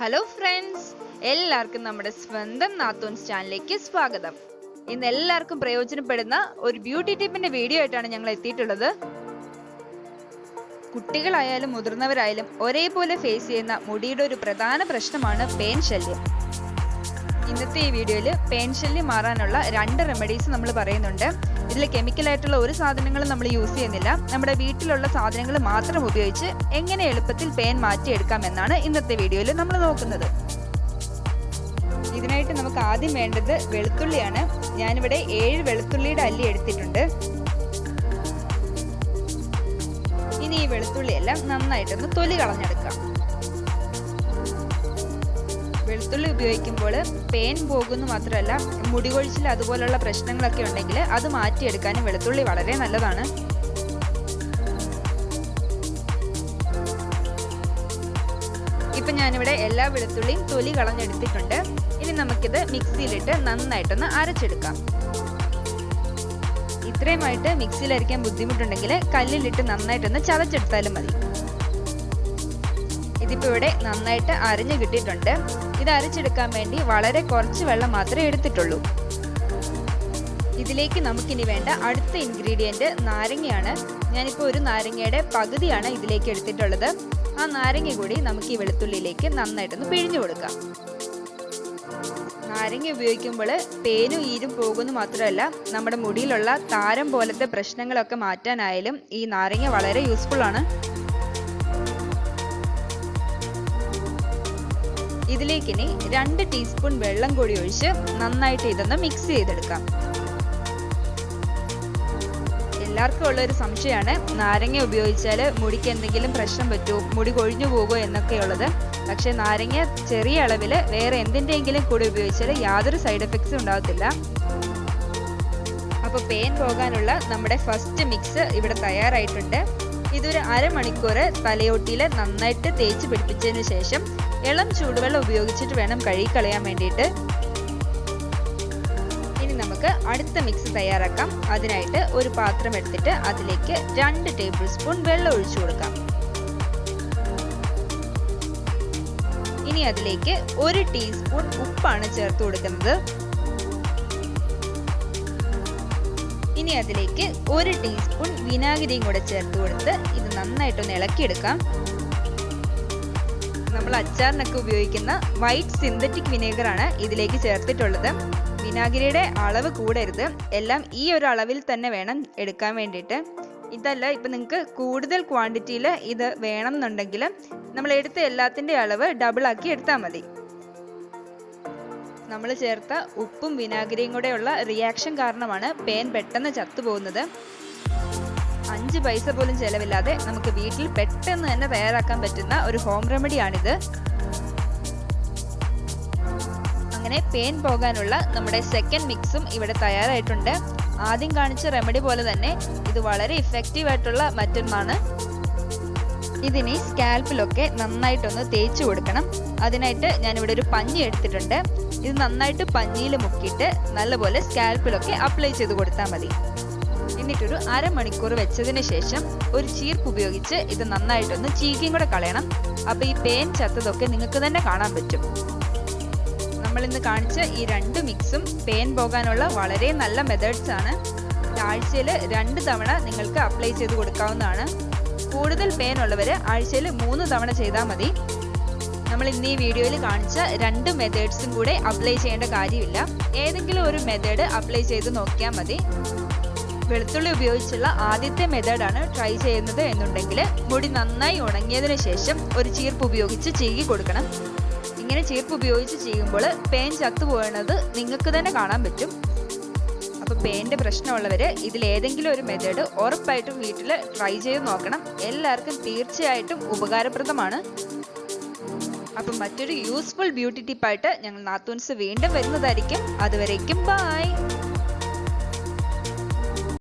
Hello friends എല്ലാവർക്കും നമ്മുടെ സ്വന്തം നാത്തൂൻസ് ചാനലിലേക്ക് സ്വാഗതം. ഇന്ന് എല്ലാവർക്കും പ്രയോജനപ്പെടുന്ന ഒരു ബ്യൂട്ടി ടിപ്പിന്റെ വീഡിയോ ആയിട്ടാണ് ഞങ്ങൾ എത്തിയിട്ടുള്ളത്. കുട്ടികളായാലും മുതിർന്നവരായാലും ഒരേപോലെ ഫേസ് ചെയ്യുന്ന മുടിയുടെ ഒരു പ്രധാന പ്രശ്നമാണ് പേൻ ശല്യം. ഇന്നത്തെ ഈ വീഡിയോയിൽ പേൻ ശല്യം മാറാനുള്ള രണ്ട് റെമഡീസ് നമ്മൾ പറയുന്നുണ്ട്. ഇതിൽ കെമിക്കലായിട്ടുള്ള ഒരു സാധനങ്ങളും നമ്മൾ യൂസ് ചെയ്യുന്നില്ല. നമ്മുടെ വീട്ടിലുള്ള സാധനങ്ങൾ മാത്രം ഉപയോഗിച്ച് എങ്ങനെ എളുപ്പത്തിൽ പേൻ മാറ്റിയെടുക്കാം എന്നാണ് ഇന്നത്തെ വീഡിയോയിൽ നമ്മൾ നോക്കുന്നത്. ഇതിനായിട്ട് നമുക്ക് ആദ്യം വേണ്ടത് വെളുത്തുള്ളിയാണ്. ഞാനിവിടെ ഏഴ് വെളുത്തുള്ളിയുടെ അല്ലി എടുത്തിട്ടുണ്ട്. ഇനി ഈ വെളുത്തുള്ളിയെല്ലാം നന്നായിട്ടൊന്ന് തൊലി കളഞ്ഞെടുക്കാം. വെളുത്തുള്ളി ഉപയോഗിക്കുമ്പോൾ പേൻ പോകുന്നു മാത്രമല്ല മുടി കൊഴിച്ചിൽ അതുപോലുള്ള പ്രശ്നങ്ങളൊക്കെ ഉണ്ടെങ്കിൽ അത് മാറ്റിയെടുക്കാനും വെളുത്തുള്ളി വളരെ നല്ലതാണ്. ഇപ്പം ഞാനിവിടെ എല്ലാ വെളുത്തുള്ളിയും തൊലി കളഞ്ഞെടുത്തിട്ടുണ്ട്. ഇനി നമുക്കിത് മിക്സിയിലിട്ട് നന്നായിട്ടൊന്ന് അരച്ചെടുക്കാം. ഇത്രയുമായിട്ട് മിക്സിയിൽ അരയ്ക്കാൻ ബുദ്ധിമുട്ടുണ്ടെങ്കിൽ കല്ലിലിട്ട് നന്നായിട്ടൊന്ന് ചതച്ചെടുത്താലും മതി. ഇതിപ്പോ ഇവിടെ നന്നായിട്ട് അരിഞ്ഞു കിട്ടിയിട്ടുണ്ട്. ഇത് അരച്ചെടുക്കാൻ വേണ്ടി വളരെ കുറച്ച് വെള്ളം മാത്രമേ എടുത്തിട്ടുള്ളൂ. ഇതിലേക്ക് നമുക്കിനി വേണ്ട അടുത്ത ഇൻഗ്രീഡിയന്റ് നാരങ്ങയാണ്. ഞാനിപ്പോൾ ഒരു നാരങ്ങയുടെ പകുതിയാണ് ഇതിലേക്ക് എടുത്തിട്ടുള്ളത്. ആ നാരങ്ങ കൂടി നമുക്ക് ഈ വെളുത്തുള്ളിയിലേക്ക് നന്നായിട്ടൊന്ന് പിഴിഞ്ഞു കൊടുക്കാം. നാരങ്ങ ഉപയോഗിക്കുമ്പോൾ പേനും ഈരും പോകുന്നു മാത്രമല്ല നമ്മുടെ മുടിയിലുള്ള താരം പോലത്തെ പ്രശ്നങ്ങളൊക്കെ മാറ്റാനായാലും ഈ നാരങ്ങ വളരെ യൂസ്ഫുൾ ആണ്. ഇതിലേക്ക് ഇനി രണ്ട് ടീസ്പൂൺ വെള്ളം കൂടി ഒഴിച്ച് നന്നായിട്ട് ഇതൊന്ന് മിക്സ് ചെയ്തെടുക്കാം. എല്ലാവർക്കും ഉള്ള ഒരു സംശയമാണ് നാരങ്ങ ഉപയോഗിച്ചാൽ മുടിക്ക് എന്തെങ്കിലും പ്രശ്നം പറ്റുമോ മുടി കൊഴിഞ്ഞു പോകുമോ എന്നൊക്കെയുള്ളത് പക്ഷേ നാരങ്ങ ചെറിയ അളവിൽ വേറെ എന്തിന്റെയെങ്കിലും കൂടി ഉപയോഗിച്ചാൽ യാതൊരു സൈഡ് എഫക്ട്സും ഉണ്ടാകത്തില്ല. അപ്പോൾ പെയിൻ പോകാനുള്ള നമ്മുടെ ഫസ്റ്റ് മിക്സ് ഇവിടെ തയ്യാറായിട്ടുണ്ട്. ഇതൊരു അരമണിക്കൂർ തലയോട്ടിയിൽ നന്നായിട്ട് തേച്ച് പിടിപ്പിച്ചതിന് ശേഷം ഇളം ചൂടുവെള്ളം ഉപയോഗിച്ചിട്ട് വേണം കഴുകിക്കളയാൻ വേണ്ടിയിട്ട്. ഇനി നമുക്ക് അടുത്ത മിക്സ് തയ്യാറാക്കാം. അതിനായിട്ട് ഒരു പാത്രം എടുത്തിട്ട് അതിലേക്ക് രണ്ട് ടേബിൾ സ്പൂൺ വെള്ളം ഒഴിച്ചു കൊടുക്കാം. ഇനി അതിലേക്ക് ഒരു ടീസ്പൂൺ ഉപ്പാണ് ചേർത്ത് കൊടുക്കുന്നത്. ഇനി അതിലേക്ക് ഒരു ടീസ്പൂൺ വിനാഗിരിയും കൂടെ ചേർത്ത് കൊടുത്ത് ഇത് നന്നായിട്ടൊന്ന് ഇളക്കിയെടുക്കാം. നമ്മൾ അച്ചാറിനൊക്കെ ഉപയോഗിക്കുന്ന വൈറ്റ് സിന്തറ്റിക് വിനേഗർ ആണ് ഇതിലേക്ക് ചേർത്തിട്ടുള്ളത്. വിനാഗിരിയുടെ അളവ് കൂടരുത്. എല്ലാം ഈ ഒരു അളവിൽ തന്നെ വേണം എടുക്കാൻ വേണ്ടിയിട്ട്. ഇതല്ല ഇപ്പം നിങ്ങൾക്ക് കൂടുതൽ ക്വാണ്ടിറ്റിയിൽ ഇത് വേണം എന്നുണ്ടെങ്കിൽ നമ്മൾ എടുത്ത എല്ലാത്തിന്റെ അളവ് ഡബിളാക്കി എടുത്താൽ മതി. നമ്മൾ ചേർത്ത ഉപ്പും വിനാഗിരിയും കൂടെയുള്ള റിയാക്ഷൻ കാരണമാണ് പേൻ പെട്ടെന്ന് ചത്തുപോകുന്നത്. അഞ്ച് പൈസ പോലും ചെലവില്ലാതെ നമുക്ക് വീട്ടിൽ പെട്ടെന്ന് തന്നെ തയ്യാറാക്കാൻ പറ്റുന്ന ഒരു ഹോം റെമഡിയാണിത് അങ്ങനെ പെയിൻ പോകാനുള്ള നമ്മുടെ സെക്കൻഡ് മിക്സും ഇവിടെ തയ്യാറായിട്ടുണ്ട്. ആദ്യം കാണിച്ച റെമഡി പോലെ തന്നെ ഇത് വളരെ ഇഫക്റ്റീവ് ആയിട്ടുള്ള മറ്റൊന്നാണ്. ഇതിനി സ്കാൽപ്പിലൊക്കെ നന്നായിട്ടൊന്ന് തേച്ച് കൊടുക്കണം. അതിനായിട്ട് ഞാനിവിടെ ഒരു പഞ്ഞി എടുത്തിട്ടുണ്ട്. ഇത് നന്നായിട്ട് പഞ്ഞിയിൽ മുക്കിയിട്ട് നല്ലപോലെ സ്കാൽപ്പിലൊക്കെ അപ്ലൈ ചെയ്ത് കൊടുത്താൽ മതി. എന്നിട്ടൊരു അരമണിക്കൂർ വെച്ചതിന് ശേഷം ഒരു ചീർപ്പ് ഉപയോഗിച്ച് ഇത് നന്നായിട്ടൊന്ന് ചീകിയും കൂടെ കളയണം. അപ്പൊ ഈ പേൻ ചത്തതൊക്കെ നിങ്ങൾക്ക് തന്നെ കാണാൻ പറ്റും. നമ്മൾ ഇന്ന് കാണിച്ച ഈ രണ്ട് മിക്സും പേൻ പോകാനുള്ള വളരെ നല്ല മെത്തേഡ്സ് ആണ്. ആഴ്ചയിൽ രണ്ട് തവണ നിങ്ങൾക്ക് അപ്ലൈ ചെയ്ത് കൊടുക്കാവുന്നതാണ്. കൂടുതൽ പേൻ ഉള്ളവർ ആഴ്ചയിൽ മൂന്ന് തവണ ചെയ്താൽ മതി. നമ്മൾ ഇന്ന് ഈ വീഡിയോയിൽ കാണിച്ച രണ്ട് മെത്തേഡ്സും കൂടെ അപ്ലൈ ചെയ്യേണ്ട കാര്യമില്ല. ഏതെങ്കിലും ഒരു മെത്തേഡ് അപ്ലൈ ചെയ്ത് നോക്കിയാൽ മതി. വെളുത്തുള്ളി ഉപയോഗിച്ചുള്ള ആദ്യത്തെ മെത്തേഡാണ് ട്രൈ ചെയ്യുന്നത് എന്നുണ്ടെങ്കിൽ മുടി നന്നായി ഉണങ്ങിയതിന് ശേഷം ഒരു ചീർപ്പ് ഉപയോഗിച്ച് ചീകി കൊടുക്കണം. ഇങ്ങനെ ചീർപ്പ് ഉപയോഗിച്ച് ചെയ്യുമ്പോൾ പേൻ ചത്തുപോകുന്നത് നിങ്ങൾക്ക് തന്നെ കാണാൻ പറ്റും. അപ്പോൾ പേന്റെ പ്രശ്നമുള്ളവർ ഇതിലേതെങ്കിലും ഒരു മെത്തേഡ് ഉറപ്പായിട്ടും വീട്ടിൽ ട്രൈ ചെയ്ത് നോക്കണം. എല്ലാവർക്കും തീർച്ചയായിട്ടും ഉപകാരപ്രദമാണ്. അപ്പം മറ്റൊരു യൂസ്ഫുൾ ബ്യൂട്ടി ടിപ്പായിട്ട് ഞങ്ങൾ നാത്തൂൻസ് വീണ്ടും വരുന്നതായിരിക്കും. അതുവരേക്കും ബായ്